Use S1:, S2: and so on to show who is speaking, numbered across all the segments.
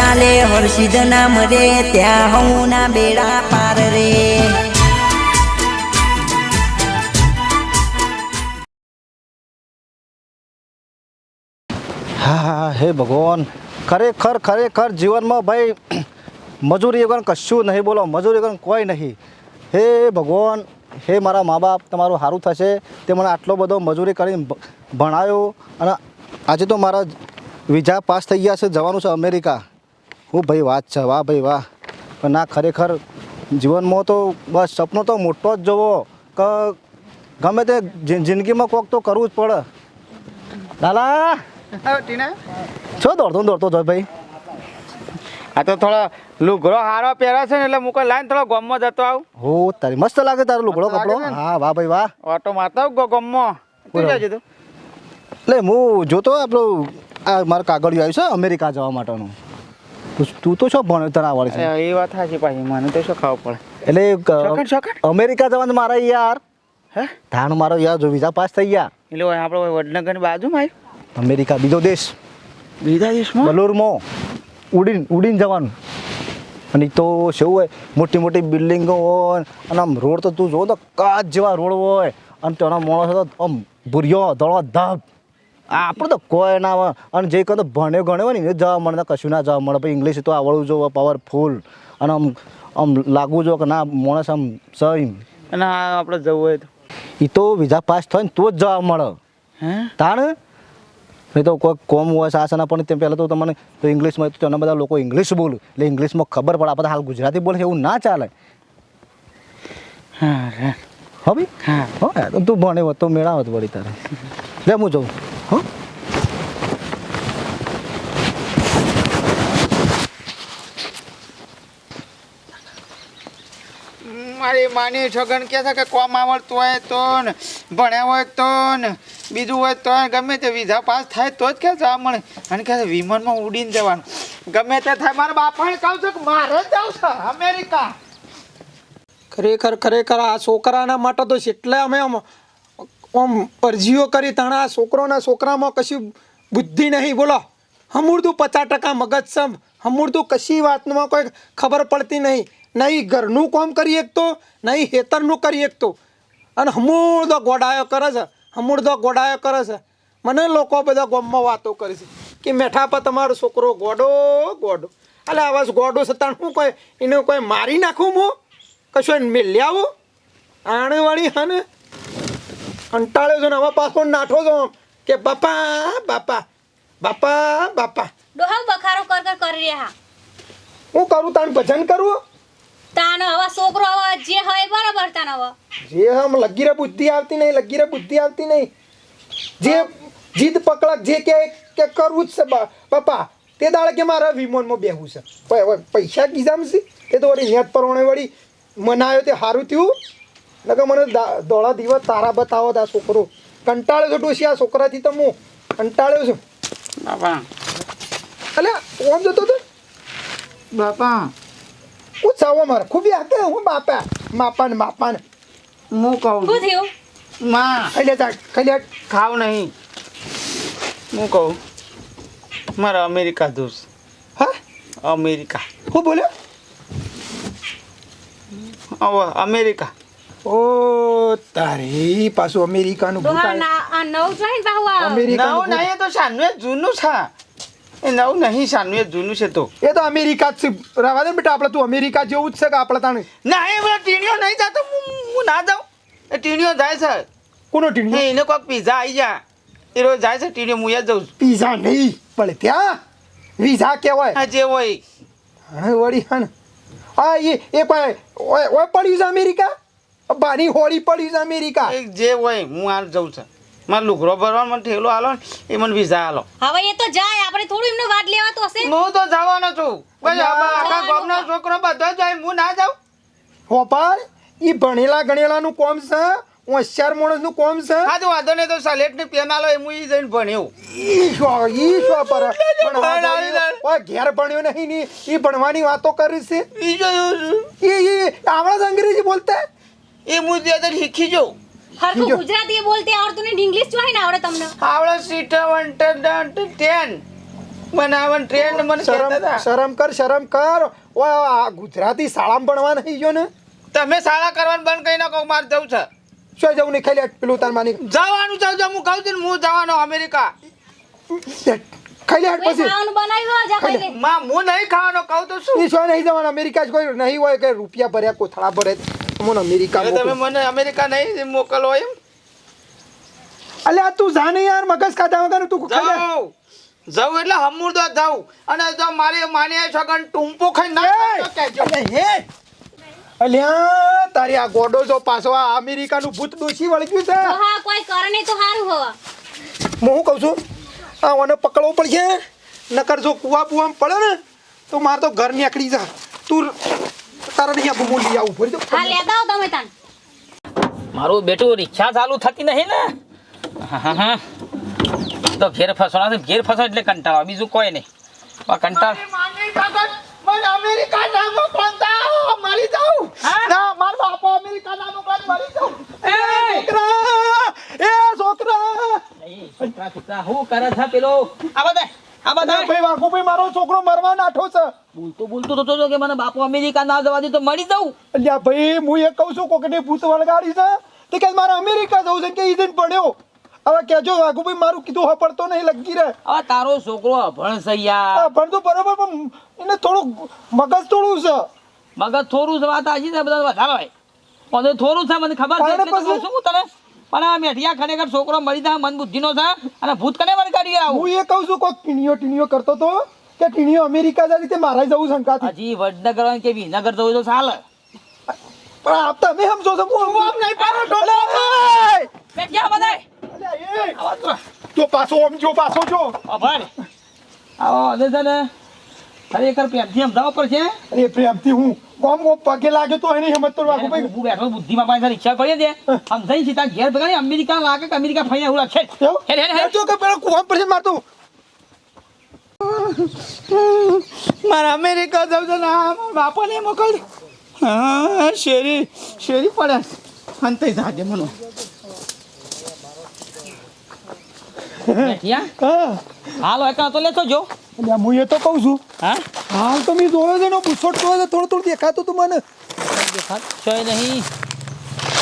S1: ચાલે, હર્ષિદ નામ રે, ત્યાં હું ના બેડા પાર રે.
S2: હા હા ભગવાન. ખરેખર ખરેખર જીવનમાં ભાઈ, મજૂરી વગર કશું નહીં બોલો, મજૂરી વગર કોઈ નહીં. હે ભગવાન, હે મારા મા બાપ તમારું સારું થશે. તે મને આટલો બધો મજૂરી કરીને ભણાયો. અને આજે તો મારા વિઝા પાસ થઈ ગયા છે, જવાનું છે અમેરિકા. હું ભાઈ વાત છે વાહ ભાઈ વાહ. પણ ના ખરેખર જીવનમાં તો બસ સપનો તો મોટો જ જોવો. કે ગમે તે જિંદગીમાં કોક તો કરવું જ પડે. લાલા!
S3: ટીના?
S2: છો દોડતો ને દોડતો જો ભાઈ.
S3: આ તો થોડો લુગડો હારો પહેરે છે ને એટલે મુકો લાઈન થોડો ગમમાં જતો આવું.
S2: હો તારી મસ્ત લાગે તારો લુગડો કપડો? હા વાહ ભાઈ વાહ.
S3: ઓટો મારતા ગો ગમમાં. તું. ક્યાં જતો
S2: એટલે હું જોતો આપણું આ મારું કાગળિયું આવ્યું છે અમેરિકા જવા માટેનું. તું- તું તો શું ભણે તને આવડે છે?
S3: એ વાત સાચી પાછી. મને તો શું ખાવું પડે?
S2: એટલે. અમેરિકા જવાનું મારા યાર.
S3: હે?
S2: ધાણ મારો યાર જો વિઝા પાસ થઈ ગયા.
S3: એટલે આપણે વડનગરની બાજુમાં આવ્યું
S2: અમેરિકા બીજો દેશ.
S3: બીજા દેશમાં?
S2: બલોરમાં. ઉડીન ઉડીન જવાનું. અને તો શું હોય મોટી મોટી બિલ્ડિંગો હોય અને આમ રોડ તો તું જો તો કાચ જેવા રોડ હોય. અને તેના માણસ તો આમ ભૂર્યો ધોળો ધબ. આપણે તો કોઈ ના અને જે કહો તો ભણ્યો ગણ્યો હોય ને એને જવા મળે કશું ના જવા મળે. પછી ઇંગ્લિશ તો આવડવું જોવે પાવરફુલ અને આમ આમ લાગવું જો કે ના માણસ આમ સહીમ
S3: અને આપણે જવું હોય તો?
S2: એ તો વિઝા પાસ થાય ને તો જ જવા મળે.
S3: હે?
S2: તાણ? નહીં તો કોઈ કોમ હોય શાસન પણ તેમ પહેલાં તો તમને તો ઇંગ્લિશમાં તો તેના બધા લોકો ઇંગ્લિશ બોલે. એટલે ઇંગ્લિશમાં ખબર પડે આપણે હાલ ગુજરાતી બોલે એવું ના ચાલે.
S3: હા હવે
S2: હા
S3: હા.
S2: તો તું ભણે હોત તો મેળાવત વળી તારે. લે હું જઉં. હો
S3: મારી માની છગન કહે છે કે કોમ આવડતું હોય તો ને ભણ્યા હોય તો ને બીજું હોય તો ગમે તે વિઝા પાસ થાય તો જ કે છે મળે અને કહે છે વિમાનમાં ઉડીને જવાનું. ગમે તે થાય મારા બાપાને કહું છું કે મારે જ જવું છે અમેરિકા.
S4: ખરેખર ખરેખર આ છોકરાના માટે તો જેટલે અમે આમ પરજીઓ કરી તાણે, છોકરોના છોકરામાં કશી બુદ્ધિ નહીં, બોલો. હમૂળતું પચાસ ટકા મગજ સમ હમૂળતું કશી વાતમાં કોઈ ખબર પડતી નહીં. નહીં ઘરનું કામ કરી શકતો, નહીં ખેતરનું કરી શકતો. અને હમૂળતો ગોડાયો કરે છે હમૂળતો ગોડાયો કરે છે. મને લોકો બધા ગોમમાં વાતો કરે છે કે મેઠા પર તમારો છોકરો ગોડો ગોડો. અલે આવા ગોડો છતાં હું કોઈ, એને કોઈ મારી નાખું હું? કશું એને મેલી આવું? આણેવાળી હા ને? કંટાળ્યો છો ને? આમાં પાછો નાઠો છો કે બાપા બાપા બાપા બાપા.
S5: ડોહા બખારો કર કર કરી રહ્યા.
S4: હું કરું? તાન ભજન કરું?
S5: તાન હવે છોકરો હવે જે હોય બરાબર તાન હવે.
S4: જે હમ લગી રે બુદ્ધિ આવતી નહીં લગી રે બુદ્ધિ આવતી નહીં. જે જીદ પકડક જે કે કે કરવું જ છે બાપા તે દાડે કે મારા વિમાનમાં બેહવું છે. પૈસા કીધામ છે તે તો વળી નેટ પરવણે વળી મનાયો તે સારું થયું. નકર મને દોડા ધોળા દિવસ તારા બતાવો આ છોકરો. કંટાળ્યો છું છે આ છોકરાથી તો હું કંટાળ્યો છું.
S3: બાપા.
S4: અલે ઓમ જતો તો
S3: બાપા.
S4: હું ચાવો મારે ખૂબ હાકે હું બાપા. માપાને માપાને.
S3: હું કહું?
S5: શું થયું?
S3: માં.
S4: ખાઈ લે ખાઈ લે.
S3: ખાવ નહીં. હું કહું? મારે અમેરિકા દોસ્ત.
S4: હા?
S3: અમેરિકા.
S4: હું બોલ્યો?
S3: અમેરિકા.
S4: ઓ તારી પાછું અમેરિકાનું
S5: ડોહા
S4: ભૂતાય.
S5: ના આ નવ
S3: નહીં એ તો સાનવે જૂનું છે. એ નવું નહીં સાનું એ જૂનું છે તો.
S4: એ તો અમેરિકા જ છે. રવા દે બેટા આપણે તું અમેરિકા જેવું જ છે કે આપણે તાણે?
S3: ના એ બધા ટીણીઓ નહીં જતો હું ના જાઉં. એ ટીણીઓ જાય છે.
S4: કોનો
S3: ટીણીઓ?
S4: ટીણી
S3: એને કોઈક પીઝા આવી જા. એ રોજ જાય છે ટીણીઓ હું જ જાઉં
S4: પીઝા નહીં પણ ત્યાં વિઝા કહેવાય.
S3: હા જે હોય.
S4: હા વળી હા આ હા એ એ પણ ઓય ઓય પડ્યું છે અમેરિકા? બાની હોળી પડી છે અમેરિકા.
S3: એ જે હોય હું આ જઉં છું. મારે લુગરો ભરવા મને ઠેલો હાલો ને એ મને વિઝા હાલો
S5: હવે એ તો જાય આપણે થોડું એમનો વાત લેવાતો હશે.
S3: હું તો જવાનો છું. બસ આમાં આખા ગામનો છોકરો બધો જાય હું ના જાઉં?
S4: હોપાર ઈ ભણેલા ગણેલાનું કોમ છે? હોશિયાર માણસનું કોમ છે?
S3: હા તો વાંધો નહીં તો સલેટ ને પેન આલો એ હું ઈ જઈને ભણ્યો.
S4: ઈ શો ઈ શો પર ભણવા
S3: ભણાવી
S4: ઘેર ભણ્યો નહીં ની ઈ ભણવાની વાતો કરી છે?
S3: ઈ જોયું છું.
S4: ઈ ઈ આવડે અંગ્રેજી બોલતા?
S3: એ હું ત્યાં શીખી જાઉં.
S5: હરખું. ગુજરાતી બોલતે આવડતું ને ઇંગ્લિશ જોઈ ને આવડે તમને.
S3: આવડે સીટા વન ટેન બનાવન ટ્રેન મને
S4: શરમ. શરમ કર શરમ કર. ઓ આ ગુજરાતી શાળામાં ભણવા નહીં જો ને?
S3: તમે શાળા કરવાનું બંધ કરી નાખો મારે જવું છે.
S4: શું જવું નહીં? ખાલી પેલું તાર માની
S3: જવાનું છે જો હું કહું છું ને હું જવાનો અમેરિકા.
S4: ખાલી હાટ પછી
S5: ખાવાનું બનાવ્યું જા ખાઈ
S3: માં હું નહીં ખાવાનો કહું તો શું?
S4: શું નહીં જવાનું? અમેરિકા જ કોઈ નહીં હોય કે રૂપિયા ભર્યા કોથળા ભરે. મને અમેરિકા
S3: તમે મને અમેરિકા નહીં મોકલો એમ?
S4: અલ્યા તું જાને યાર મગજ ખાધા વગર તું ખાલી
S3: જાઉં જાઉં એટલે હમુરદો જાઉં. અને જો મારી માની છગન ટૂંપો ખાઈ ના તો હે?
S4: અલ્યા તારી આ ગોડો જો પાછો આ અમેરિકાનું ભૂત ડોસી વળગ્યું છે.
S5: હા કોઈ કરે નહીં તો સારું હો.
S4: હું કહું છું? આ મને પકડવો પડશે. નકર જો કુવા બુવામાં પડે ને તો માર તો ઘર નીકળી જા. તું તારા નહીં આપું આવું ભરી દો.
S5: હા લેતા આવો તમે તાન
S6: મારું બેટું રિક્ષા ચાલુ થતી નહીં ને? હા, હા. તો ઘેર ફસવાના ઘેર ફસો એટલે કંટાળો બીજું કોઈ નહીં. કંટાળ
S3: મને અમેરિકા ના મોકલતા મરી જાઉં.
S6: હા?
S3: ના મારો બાપો અમેરિકા ના મોકલે મરી જાઉં.
S4: છોકરા એ છોકરા.
S6: નહીં, છોકરા, છોકરા, હું કરે છે પેલો? આ બધા આ બધા
S4: ભાઈ ભાઈ મારો છોકરો મરવા નાઠો છે.
S6: બોલતો બોલતો તો તો કે મને બાપુ અમેરિકા ના જવા દે તો મળી જાઉં.
S4: અલ્યા ભાઈ હું એ કહું છું કોકને ભૂત વળગાડી છે. તે કે મારે અમેરિકા જવું છે. કે ઈ પડ્યો. હવે કેજો વાઘુ ભાઈ મારું કીધું હપડતો નહીં લગી રહે.
S6: હવે તારો છોકરો અભણ છે યાર.
S4: ભણતો બરોબર પણ એને થોડું મગજ થોડું છે.
S6: મગજ થોડું છે વાત આજી છે બધા વધારે હોય. મને થોડું છે મને ખબર છે એટલે તો કહું? છું તને. પણ આ મેઠિયા ખરેખર છોકરો મરી જાય મન બુદ્ધિનો છે અને ભૂત કને વળગાડી આવું?
S4: હું એ કહું છું કોક ટીણીઓ ટીણીઓ કરતો તો કે ટીણીઓ અમેરિકા જાય તે મારા જવું શંકા
S6: હજી વડનગર કે વિનગર જવું તો ચાલે.
S4: પણ આ તમે સમજો છો હું આમ નહીં પાડો ડોલે
S6: મેઠિયા બધાય
S4: તો. પાછો આમ જો પાછો જો.
S6: અભણ આવો છે ને ખરેખર પ્રેમથી સમજાવવા પડશે.
S4: અરે પ્રેમથી હું કોમ કોમ પગે લાગ્યો તો એની હિંમત તો વાઘુ ભાઈ.
S6: હું બેઠો બુદ્ધિમાં પાસે રિક્ષા પડી દે સમજાઈ સીધા ઘેર ભગાડી અમેરિકા લાગે કે અમેરિકા ફરી એવું લાગે.
S4: એવું?
S6: હેડ હેડ હેડ
S4: કે પેલો કોમ પર છે મારતું
S3: મારે અમેરિકા જવું છે ના બાપાને મોકલ હા શેરી શેરી પડે. અંતે જાજે મને.
S6: હાલો એક તો લેતો જો.
S4: હું એ તો કહું છું.
S6: હા?
S4: હાલ તો મેં જોયો છે એનો બુસોટ જોયો છે થોડું થોડું દેખાતું તું મને.
S6: દેખાત નહીં.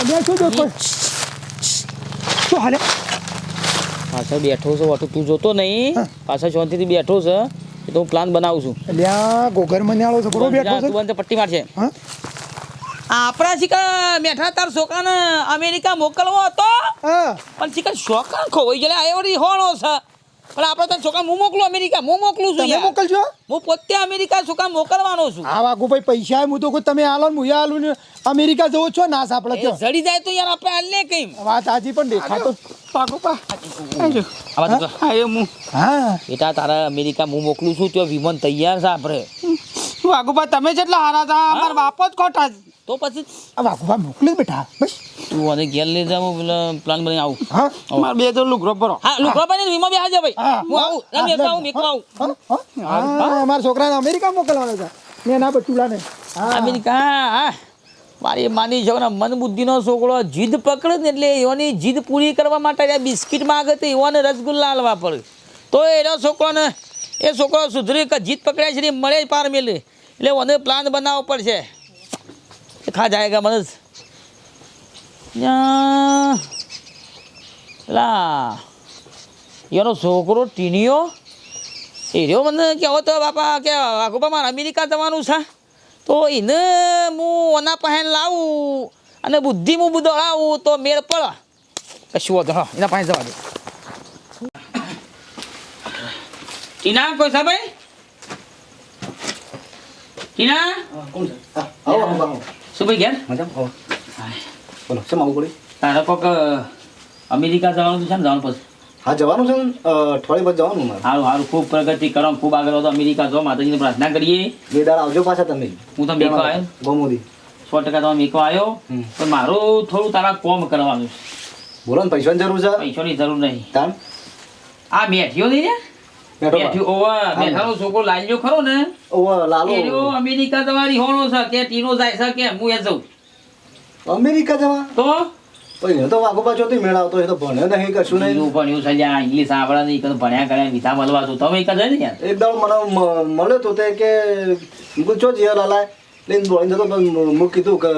S4: અલ્યા શું જોતો? શું હાલે?
S6: પાછળ બેઠો છો વાટું તું જોતો નહીં. પાછળ શાંતિથી બેઠો છે. એ તો હું પ્લાન બનાવું છું.
S4: અલ્યા ગોગર મન્યાળો છે બરોબર બેઠો
S6: તું
S4: છે?
S6: બંધ પટ્ટી મારશે
S4: હા?
S6: આપણા શીખા મેઠા તાર છોકરાને અમેરિકા મોકલવો હતો?
S4: હા.
S6: પણ શીખા છોકરા ખોવાઈ ગયેલા આ વળી હોણો છે. પણ આપણે તને છોકરા હું મોકલું અમેરિકા હું મોકલું છું
S4: તમે. મોકલજો.
S6: હું પોતે અમેરિકા છોકરા મોકલવાનો છું?
S4: હા વાગુ ભાઈ પૈસા હું તો કોઈ તમે આલો ને હું આલું ને. અમેરિકા જવો છો? ના
S6: આપણે
S4: કયો
S6: જડી જાય તો યાર આપણે હાલ કઈ.
S4: વાત આજી પણ દેખાતો.
S3: પાકો પા. હા? એ હું
S4: હા.
S6: બેટા તારા અમેરિકા હું મોકલું છું ત્યાં વિમાન તૈયાર છે આપણે.
S3: વાઘુબા તમે જેટલા હારા હતા અમારા બાપ જ ખોટા છે.
S6: તો પછી
S4: આ વાઘુ મોકલી બેઠા બસ.
S6: તું અને ઘેર લઈ જાવ પેલા પ્લાન બની આવું.
S4: હા?
S3: મારે બે તો લુગરો ભરો
S6: હા લુગરો પાણી વીમો બી હાજર ભાઈ.
S4: હું.
S6: આવું
S4: હા,
S6: મેં
S4: લે.
S6: આવું મેં આવું.
S4: હા, હા, હા, છોકરાને અમેરિકા મોકલવાનો છે. મેં ના બટુલાને હા.
S6: અમેરિકા હા મારી માની છોકરા મન બુદ્ધિનો છોકરો જીદ પકડે ને એટલે એની જીદ પૂરી કરવા માટે આ બિસ્કિટ માંગે તો એવાને રસગુલ્લા હાલવા પડે. તો એનો છોકરોને એ છોકરો સુધરી કે જીદ પકડ્યા છે ને મળે જ પાર મેલે. એટલે ઓને પ્લાન બનાવવો પડશે. ખા જાયગા યા, લા. એનો છોકરો ટીણીયો એ રહ્યો મને કહેવો તો બાપા કે વાઘુબા મારે અમેરિકા જવાનું છે. તો એને હું ઓના પહેન લાવું અને બુદ્ધિ હું બધો લાવું તો મેળ પડ. કશું વાંધો? હા એના પાસે જવા દે. ટીના કોઈ સાહેબ ટીના?
S2: આવો.
S6: શું ભાઈ ઘેર
S2: મજામાં બોલો શું આવું પડી?
S6: તારે કોક અમેરિકા જવાનું છે ને જવાનું પછી?
S2: હા જવાનું છે ને અઠવાડિયે બાદ જવાનું મારે
S6: સારું સારું ખૂબ પ્રગતિ કરો ખૂબ આગળ વધો અમેરિકા જો માતાજીને પ્રાર્થના કરીએ.
S2: બે દાડા આવજો પાછા તમે.
S6: હું તમને મેકવા આવ્યો.
S2: ગોમોદી
S6: સો ટકા તમે મેકવા આવ્યો. પણ મારું થોડું તારા કોમ કરવાનું છે.
S2: બોલો ને પૈસાની જરૂર છે?
S6: પૈસાની જરૂર નહીં.
S2: તાન?
S6: આ મેઠિયો નહીં ને
S2: બેઠો
S6: છોકરો લાલ્યો ખરો ને?
S2: લાલો.
S6: અમેરિકા તમારી હોણો છે કે ટીનો જાય છે કે હું એ જઉં?
S2: અમેરિકા જવા?
S6: તો?
S2: પણ તો વાઘો પાછો મેળ આવતો એ તો ભણ્યો નહીં કશું નહીં.
S6: બીજું ભણ્યું છે ઇંગ્લિશ આવડે નહીં કદું ભણ્યા કર્યા વિધા મળવા તું તમે જ ને યાર.
S2: એકદમ મને મળ્યો તો તે કે ચો જીયા લાલા લઈને દોડીને જતો કીધું કે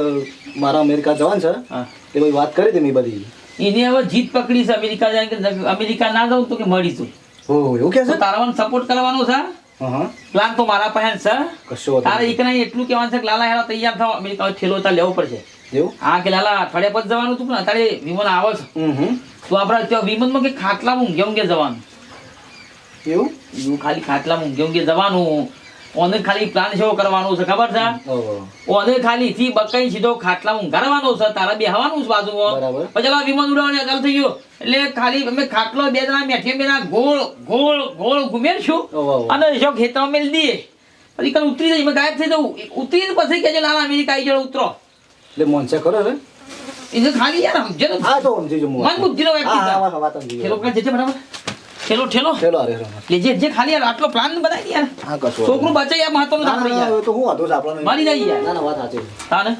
S2: મારા અમેરિકા જવાનું છે.
S6: હા.
S2: એ ભાઈ વાત કરી હતી મેં બધી.
S6: એને હવે જીત પકડી છે અમેરિકા જાય અમેરિકા ના જાઉં તો કે મળીશું
S2: હો એવું કે છે?
S6: તારા સપોર્ટ કરવાનો છે?
S2: હા હા.
S6: પ્લાન તો મારા પાસે છે.
S2: કશો
S6: તારે
S2: નહીં.
S6: એટલું કહેવાનું છે કે લાલા હેરા તૈયાર થાવ. ઠેલો તાર લેવો પડશે.
S2: એવું?
S6: હા કે લાલા અઠવાડિયા પછી જવાનું હતું ને તારે વિમાન આવે છે. તો આપણે ત્યાં વિમાનમાં કે ખાટલામાં ઊંઘે ઊંઘે જવાનું?
S2: એવું?
S6: એવું ખાલી ખાટલામાં ઊંઘે ઊંઘે જવાનું. ઓને ખાલી પ્લાન શો કરવાનો છે ખબર છે? ઓને ખાલી થી બકાઈ સીધો ખાટલામાં ઊંઘાડવાનો છે તારે બેહવાનું છે બાજુમાં. પછી આ વિમાન ઉડાવવાનું અગલ થઈ ગયો. એટલે ખાલી અમે ખાટલો બે જણા મેઠે બેના ગોળ ગોળ ગોળ
S2: ઓહો.
S6: અને જો ખેતર મેલ દઈએ. પછી કાલ ઉતરી જઈએ ગાયબ થઈ જવું. ઉતરીને પછી કહેજો લાલા અમેરિકા આવી જાવ ઉતરો.
S2: એટલે મોનસે ખરો ને?
S6: એ ખાલી યાર સમજે ને?
S2: હા તો સમજી
S6: મન બુદ્ધિનો વ્યક્તિ
S2: હા વાત- સમજી
S6: જજે બરાબર. ઠેલો ઠેલો.
S2: ઠેલો અરે અરે.
S6: લેજે જે ખાલી યાર આટલો પ્લાન બનાવી દે યાર.
S2: હા કશું
S6: છોકરું બચે યાર મહત્વનું
S2: ના,
S6: આપણે
S2: ના,
S6: યાર.
S2: તો હું વાંધો છે આપણને?
S6: મારી જાય યાર.
S2: ના ના વાત સાચી
S6: તાને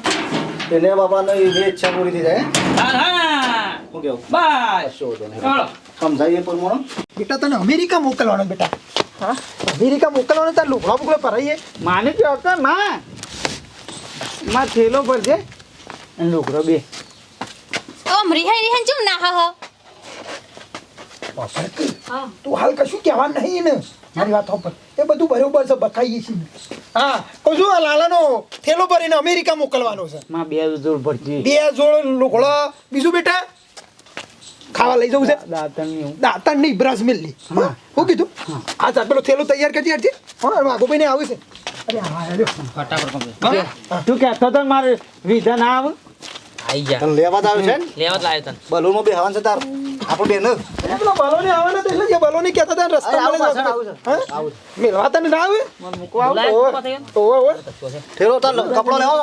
S2: એને બાપાને એ ઈચ્છા પૂરી થઈ જાય
S6: હા? હા
S2: શું કેવું?
S6: બસ
S2: કશો વાંધો
S6: ચાલો
S2: સમજાવીએ પ્રમાણે?
S4: બેટા તને અમેરિકા મોકલવાનો બેટા. હા? અમેરિકા મોકલવાનો તાર લુગડા બુગડા ભરાઈએ.
S3: માને કે હતો માં. માં થેલો ભરજે. અને લુગડો બે.
S5: ઓમ રિહાઈ રિહાઈ ચમ ના હા
S4: બાપા તું હાલ કશું કહેવા નહીં ને મારી વાત પર એ બધું બરોબર છે બતાવીએ છીએ હા કહું છું આ લાલાનો થેલો ભરીને અમેરિકા મોકલવાનો છે.
S3: માં બે જોડ ભરતી
S4: બે જોડ લુગડો. બીજું બેટા? ખાવા લઈ જવું છે?
S3: દાંતણ
S4: દાંતણ નહીં બ્રશ મિલની હા. હું કીધું? આ ચાલ પેલો થેલો તૈયાર કરજે હરજી હા ભાઈ ને આવું છે. અરે હા હેલો
S6: ફટાફટ.
S3: તું કહેતો તો મારે વિધા ના આવે?
S6: આઈ ગયા.
S2: તને લેવા જ આવે છે ને?
S6: લેવા જ લાવ્યો તને.
S2: બલૂનમાં બે હવન છે તાર. આપણું બેન
S4: પેલો બલોની આવવાના તો એટલે જે બલોની કહેતા હતા રસ્તા મળે
S2: પાછળ આવું છે.
S4: હા? મેલવા તને ના આવે.
S2: ઠેલો તાર કપડો લેવો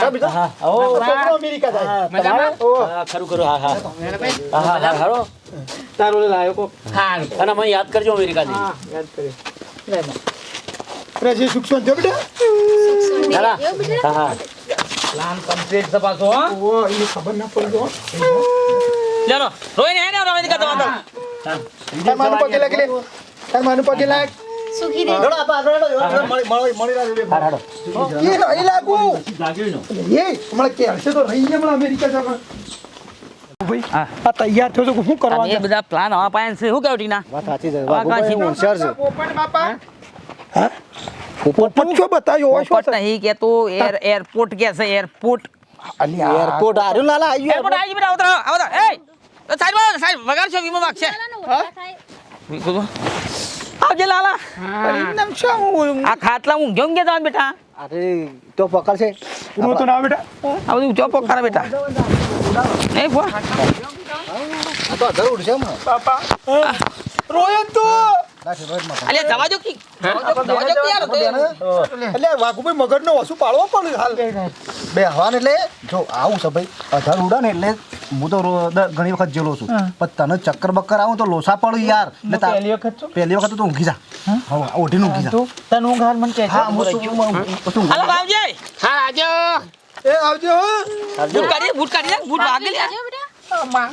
S2: ચા બીજો.
S4: અમેરિકા જાય. ઓવે.
S7: ખરું ખરું. હા હા. હા હા હા હારો
S3: તારો લાવ્યો કોક.
S6: હારું.
S7: અને મને યાદ કરજો અમેરિકાથી.
S3: હા યાદ કર્યો
S4: પ્રજે સુખ શાંતિ હો બેટા.
S7: ચાલા હા હા.
S6: પ્લાન કમ્પ્લીટ છે પાછો,
S4: ઓ એ ખબર ના પડી હો.
S6: ચાલો રોહિણી આય ને રોઈ અમેરિકા જવાનું.
S4: તાર માનું પગે લાગ લે તાર માનું પગે લાગ
S5: સુખી રે
S2: આગળ હેડો હેડો, મળી મળી મળી બે.
S7: હાડો
S4: એ નહીં લાગુ
S6: જાગ્યો નો.
S4: એ હમણા કે હશે તો રહી ગયા અમેરિકા જવા ભાઈ આ તૈયાર થયો તો શું કરવા
S6: એ બધા પ્લાન હવા પાયા છે શું કહ્યું ટીના
S2: વાત સાચી છે હોશિયાર છે
S3: પોપટ બાપા
S4: પોપટ છો બતાવ્યો હોય શું
S6: પોપટ નહીં કે તો એર એરપોર્ટ કે છે એરપોર્ટ
S2: એરપોર્ટ આર્યું લાલા આવી
S6: એરપોર્ટ આવી બેટા ઉતરો આવો તો એ સાહેબ સાહેબ વગાડ છો. વીમો વાગશે આવજે લાલા.
S3: પરિણામ શું હું
S6: આ ખાટલા હું ગયો કે જવાનું બેટા?
S2: અરે તો પકડ છે
S4: પૂરો તો ના બેટા.
S6: આ બધું ચોપો ખરા બેટા. નહીં ફો.
S2: આ તો અધર ઉડશે.
S4: બાપા રોયો તો.
S6: અલે જવા દો કી. જવા દો કી યાર તો.
S4: એટલે વાઘુભાઈ મગજનો વસુ પાડવો પડે હાલ.
S2: બે હવાને એટલે જો આવું છે ભાઈ અધર ઉડા ને એટલે હું તો ઘણી વખત જેલો છું. પણ તને ચક્કર બક્કર આવું તો લોસા પડું યાર.
S3: પહેલી વખત
S2: પહેલી વખત તો ઊંઘી જા. હા? ઓઢીને ઊંઘી જા.
S3: તને ઊંઘ હાર મને કહે
S2: હા હું શું- હું- હું- હું-
S6: હાલો આવજે.
S3: હા આજો
S4: એ આવજો. હો.
S6: કાઢી બૂટ કાઢી દે બૂટ લે.
S5: બેટા.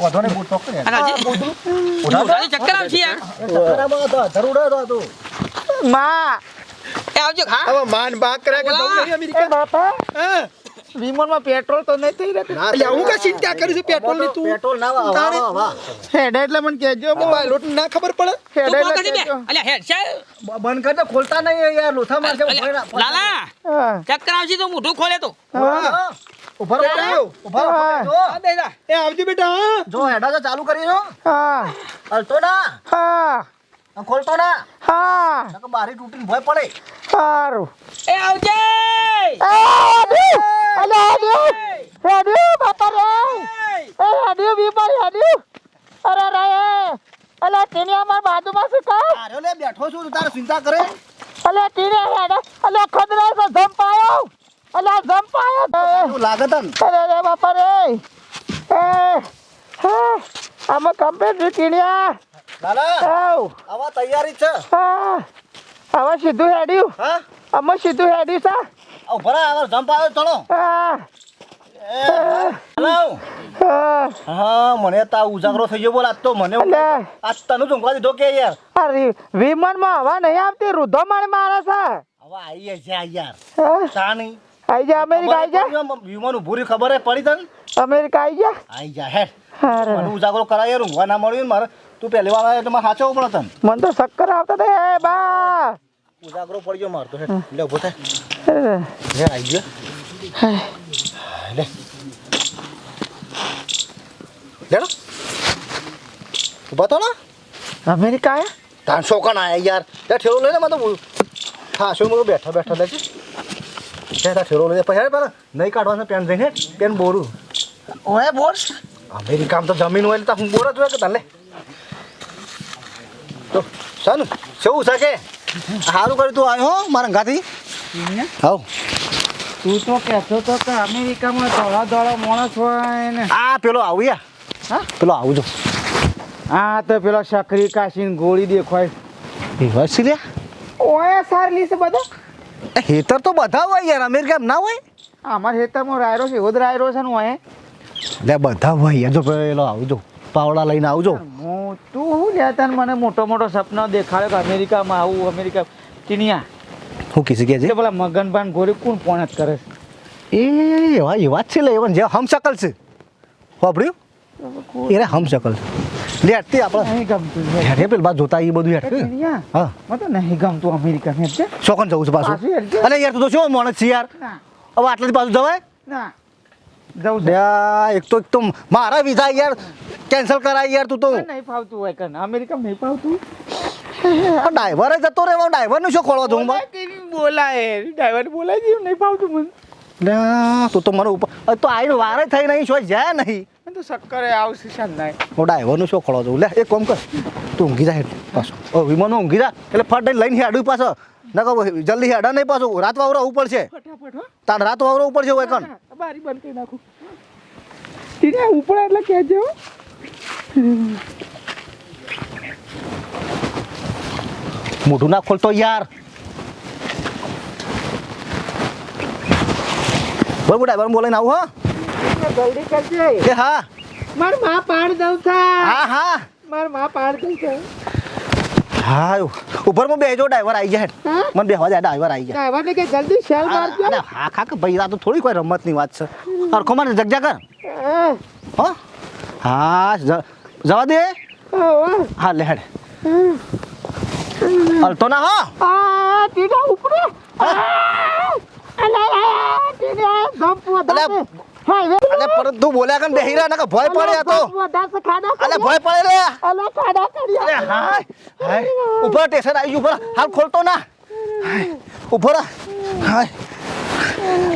S2: વાંધો નહીં, બૂટ
S6: ચક્કર આવશે યાર.
S2: ચક્કર આવે તો
S3: માં.
S6: એ આવજો. હા.
S4: હવે માન બાક કરે કે દઉં નહીં અમેરિકા?
S3: બાપા.
S4: હા?
S3: વિમાનમાં પેટ્રોલ તો નહીં થઈ રહેતું.
S2: ના,
S4: હું કા ચિંતા કરું છું પેટ્રોલની તું
S2: પેટ્રોલ ના વાહ, વાહ, વાહ, વાહ.
S3: એટલે મને કહેજો.
S4: મોબાઈલ લોટ ના ખબર પડે?
S3: હેડ એટલે
S6: અલ્યા હેડ છે
S2: બંધ કર દે ખોલતા નહીં યાર લોથા મારશે
S6: લાલા. ચક્કર આવશે તો મોઢું ખોલે તો.
S2: હા. ઊભા રહો, ઊભા રહો, ઊભા રહો. જો.
S6: આ દે
S4: એ આવજો બેટા હા.
S2: જો હેડા જો ચાલુ કરી જો
S3: હા.
S2: હલતો ના.
S3: હા.
S2: ખોલતો ના.
S3: હા.
S2: નકર બારી તૂટીને ભય પડે.
S3: સારું.
S6: એ આવજે.
S3: અલે હેડ્યું. હેડ્યું. બાપા રે. એ. હેડ્યું બીમાર હેડ્યું. અરે રે અલે તેને અમાર બાજુમાં છે કા
S2: અરે લે બેઠો છું તું તારે ચિંતા કરે.
S3: અલે ટીને હેડા. અલે ખદરા સો ધમ આયો અલે આ આયો
S2: એવું લાગે તન?
S3: અરે રે બાપા રે. એ હે આમાં કમ્પ્લીટ કીણ્યા
S2: લાલા
S3: આવ.
S2: આવા તૈયારી છે?
S3: હા. હવે સીધું હેડ્યું.
S2: હા?
S3: આમાં સીધું હેડ્યું
S2: સા ઓ ભરા આવા જંપ આવે ચલો.
S3: હા.
S2: હા. મને તા ઉજાગરો થઈ ગયો બોલ આજ તો મને આજ તને જ દીધો કે યાર?
S3: અરે વિમાનમાં હવા નહીં આવતી રુધો મારે મારા સા
S2: હવા આઈ છે યાર. નહીં.
S3: આઈ જા અમેરિકા આઈ જા.
S2: વિમાન ઉભું ખબર હે? પડી તને?
S3: અમેરિકા આઈ જા.
S2: આઈ જા
S3: હે
S2: મને ઉજાગરો કરાય યાર ઊંઘવા ના મળ્યું મારે. તું પહેલી વાર એટલે મારે સાચો પડે તને.
S3: મને તો ચક્કર આવતા એ બા.
S2: ઉજાગરો પડી ગયો મારતો હે. લે ઊભો થાય હે આઈ ગયો. લે. લે ઊભા તો ના.
S3: અમેરિકા આયા?
S2: તાન શોકન આયા યાર. લે ઠેલો લઈને મને તો હા શું મને બેઠા બેઠા લેજે તે છોરો લઈ પછી પેલા નહીં કાઢવાનું પેન જઈને પેન બોરું.
S3: ઓય બોલ.
S2: અમેરિકામાં તો જમીન હોય તો હું બોર જ હોય કે તને? તો સન શું છે કે સારું કર્યું તું આવ્યો હો મારા ગાથી હાવ
S3: તું તો કહેતો તો કે અમેરિકામાં ધોળા ધોળા માણસ હોય ને.
S2: આ પેલો આવ્યા હા? પેલો આવજો
S3: આ તો પેલો સકરી કાશીને ગોળી દેખાય.
S2: એ વાત છે લ્યા.
S3: ઓએ સારલી છે બધો.
S2: હેતર તો બધા હોય યાર અમેરિકામાં ના હોય?
S3: અમાર હેતરમાં રાયરો છે એવો જ રાયરો છે ને હોય
S2: લે બધા હોય યાર જો પેલો આવજો. પાવડા લઈને આવજો.
S3: હું તું હું લે તને મને મોટો મોટો સપનો દેખાડ્યો કે અમેરિકામાં આવું અમેરિકા ચીનિયા.
S2: હું કીધી કે
S3: એટલે પેલા મગનભાઈ ગોરી કોણ પોણત કરે છે?
S2: એ એવા એવા જ છે લે એવા જે હમશકલ છે. વાપર્યું? એ રે હમશકલ લેટતી આપણે
S3: નહીં ગમતું છે.
S2: હેડે પેલ બાદ જોતા એ બધું
S3: ટીનિયા,
S2: હા.
S3: મને તો નહીં ગમતું અમેરિકા છે
S2: શોકન જવું છે
S3: પાછું.
S2: અરે યાર તું તો શું માણસ છે યાર? હવે આટલાથી પાછું જવાય?
S3: ના. જવું છે.
S2: એક તો એક તો મારા વિઝા યાર કેન્સલ કરાય યાર તું તો.
S3: નહીં ફાવતું હોય કન. અમેરિકા નહીં ફાવતું?
S2: ડ્રાઈવરે જતો રહેવા ડ્રાઈવરનું શું ખોળવા જવું
S3: બોલાય ડ્રાઈવર બોલાય. નહીં ફાવતું મને.
S2: તું તો મને ઉપર તો આઈ વારે થઈ નહીં શું જાય નહીં.
S3: તો ચક્કરે આવશે છે નહીં
S2: હું નું શું ખોળવા જવું લે એક કામ કર તું ઊંઘી જા હેડ પાછો ઓ વિમાનમાં ઊંઘી જા એટલે ફટ લઈને હેડું પાછો નકર જલ્દી હેડા નહીં પાછો રાત વાવરા ઉપર છે તાર રાત વાવરા ઉપર છે હોય કણ
S3: બારી બંધ કરી નાખું ટીને ઉપર એટલે કહેજો
S2: મોઢું ના ખોલતો યાર બોલ ડ્રાઈવર બોલાઈને આવું હા
S3: જલ્દી કરજે
S2: કે હા.
S3: મારમાં પાડ દઉં થા
S2: હા હા.
S3: મારમાં પાડ દઉં છે.
S2: હા ઉપરમાં બેજો ડ્રાઈવર આવી જાય
S3: હા?
S2: મને બેહવા દે ડ્રાઈવર આવી જાય
S3: ડ્રાઈવર ને કે જલ્દી શેલ મારજો.
S2: અરે હા ખા કે ભાઈ આ તો થોડી કોઈ રમતની વાત છે. અરખો મને જગ્યા કર.
S3: હા?
S2: હો જવા દે.
S3: હા
S2: લે હેડ. હલતો ના હો.
S3: આ ઉપર અલા
S2: અલે પરત તું બોલ્યા કન બેહી રહ્યા નકર ભય પડે તો. અલે ભય પડે રે
S3: અલે ખાડા કરી
S2: અરે હાય હાય. ઉપર સ્ટેશન આવી ઉપર હાલ ખોલતો ના. હાય ઉપર. હાય.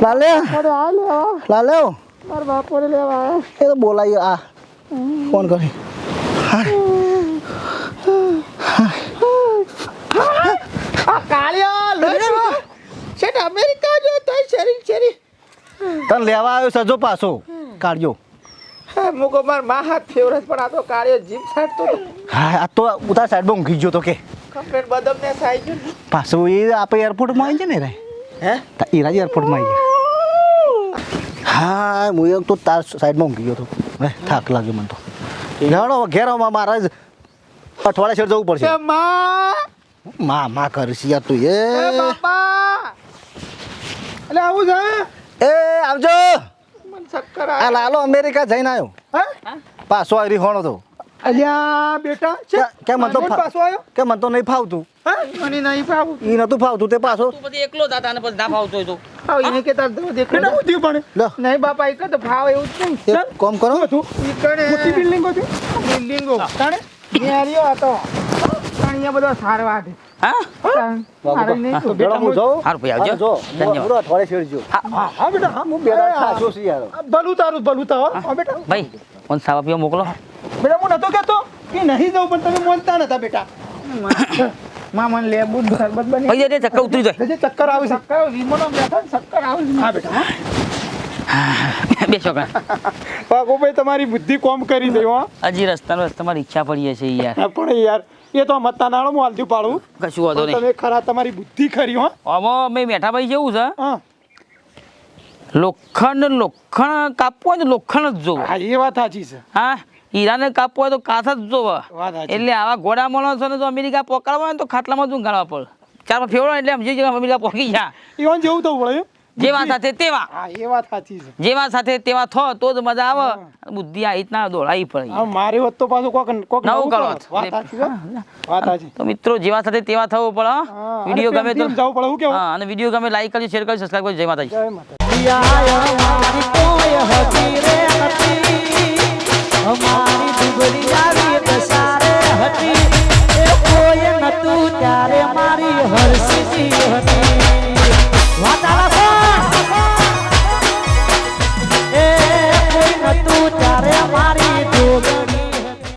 S2: લાલે લાલે
S3: મારા બાપોને લેવા
S2: એ તો બોલાય આ. ફોન કરી.
S3: આ કાળિયો લોચો શેટ અમેરિકા જો તોય શેરી શેરી.
S2: તને લેવા આવ્યો સજો પાછો. કાઢ્યો
S3: હા મુકો મારમાં હાથ ફેવરેટ પણ આ તો કાર્ય જીપ છાટતો તો
S2: હા આ તો ઉતાર સાઈડમાં ઊંઘી ગયો તો કે.
S3: કમ્પ્લેટ બદમ ને સાઈ ગયો
S2: પાછો એ આપણે એરપોર્ટમાં આવી જાય ને રે?
S3: હે?
S2: તા ઈરાજ એરપોર્ટમાં આવી ગયા. હા હું એક તો તાર સાઈડમાં ઊંઘી ગયો તો. હે થાક લાગ્યો મને તો. ઘેરો ઘેરો મારે જ અઠવાડિયા છેડ જવું પડશે.
S3: માં!
S2: મા મા કરીશ યાર તું
S3: એ.
S2: એ
S3: બાપા! એટલે આવું છે
S2: એ આવજો. આ લાલો અમેરિકા જઈને આવ્યો.
S3: હા?
S2: પાછો આવી હોણો તો.
S3: અલ્યા બેટા છે?
S2: કે- મને તો
S3: પાછો આવ્યો?
S2: કે મન તો નહીં ફાવતું.
S3: હા? મને નહીં ફાવું
S2: એ નતું ફાવતું તે પાછો
S6: તું પછી એકલો જ હતા પછી ના ફાવતો હોય તો.
S3: ફાવ એને કે તાર દો દેખ બેટા હું પણ. નહીં બાપા એક તો ભાવ એવું જ નહીં.
S2: કોમ કામ કરો.
S3: ઈ કણે મોટી બિલ્ડિંગો છે? બિલ્ડિંગો. તાણે? નેરિયો હતો. અહીંયા બધો સારવા છે.
S6: મોકલો.
S3: બેટા હું નતો કહેતો કે નહીં જાઉં પણ તમે મોનતા નતા બેટા. માં લેબુ શરબત બની
S6: ભાઈ જઈને ચક્કર ઉતરી જાય.
S3: જે ચક્કર આવે ચક્કર બેઠા ચક્કર આવે હા બેટા.
S6: બે છોકરા.
S3: ભાઈ તમારી બુદ્ધિ કોમ કરી દે હો.
S6: હજી રસ્તાનો તમારી ઈચ્છા પડીએ છે યાર.
S3: પણ યાર એ તો મત્તા નાળો હું હાલતું પાડું
S6: કશું વાંધો નહીં.
S3: તમે ખરા તમારી બુદ્ધિ ખરી હો.
S6: આમાં મેં મેઠા ભાઈ જેવું છે.
S3: હા.
S6: લોખંડ લોખંડ કાપવું હોય ને લોખંડ જ જોવો.
S4: હા એ વાત સાચી છે.
S6: હા હીરાને કાપવું હોય તો કાથ જ જોવો. એટલે આવા ઘોડા માણસોને જો અમેરિકા પકડવા હોય ને તો ખાટલામાં જ ઊંઘાડવા પડે. ચાર ફેવડો એટલે સમજી જાય અમેરિકા પહોંચી ગયા.
S4: ઈવન જેવું તો પડે. એમ?
S6: જેવા સાથે તેવા.
S4: હા સાચી છે.
S6: જેવા સાથે તેવા થો તો જ મજા આવે. બુદ્ધિ આ રીતના દોડાઈ પડે.
S4: મારી વાત તો પાછું કોક કોક
S6: નવું કરો.
S4: વાત સાચી વાત સાચી.
S6: તો મિત્રો જેવા સાથે તેવા થવું પડે વિડિયો ગમે તો
S4: જવું પડે હું કેવું?
S6: હા અને વિડિયો ગમે લાઈક કરજો શેર કરજો સબસ્ક્રાઇબ કરજો. જય માતાજી.
S4: જય માતાજી.
S2: અમારી દુબળી આવી બસારે હતી. એ કોઈ નતું ત્યારે મારી હરસીજી હતી.